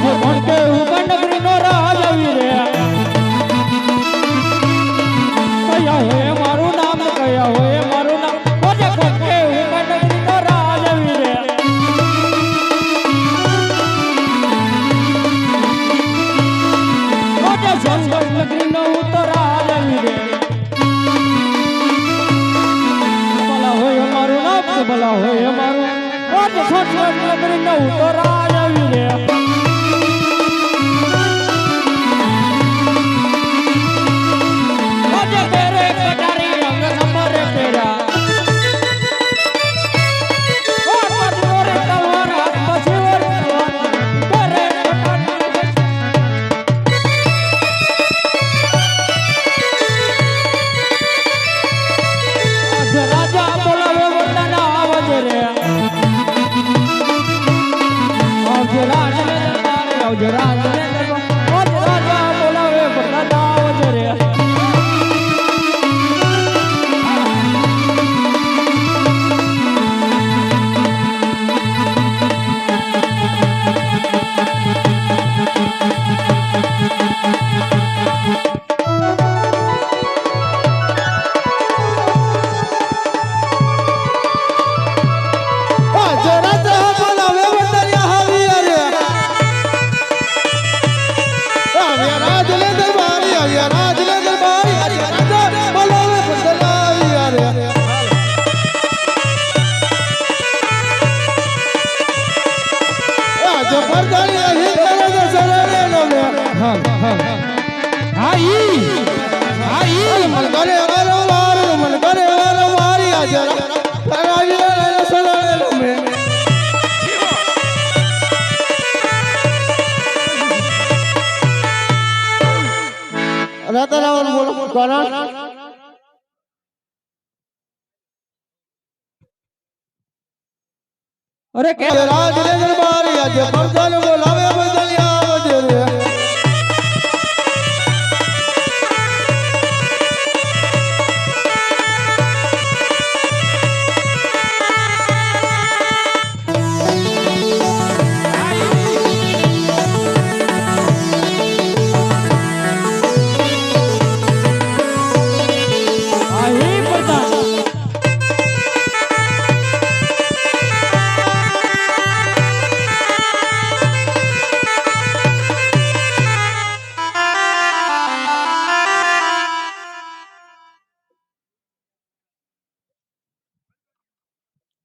ભણકે ઉગનગરી નો રાજ આવી રે કયા હે મારું નામ, કયા હોય મારું નામ? કોજે ભણકે ઉગનગરી નો રાજ આવી રે કોજે સંગમ નગરી નો ઉતરાજ આવી રે ભલા હોય મારું નામ ભલા હોય મારું? કોજે સંગમ નગરી નો તો આવી अरे राज दरबार अज बोलावे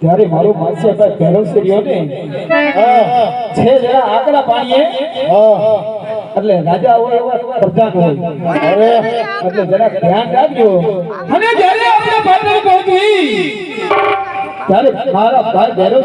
ત્યારે મારો માસે પેરેન્ટ્સ ભેરવસરીઓ ને છે જરા આકડા પાણીએ એટલે રાજા હોય એવા પ્રધાન હોય. અરે એટલે જરા ધ્યાન રાખજો. અને જ્યારે આપણે પાટણ પહોંચવી ત્યારે મારા ભાઈ ભૈરવ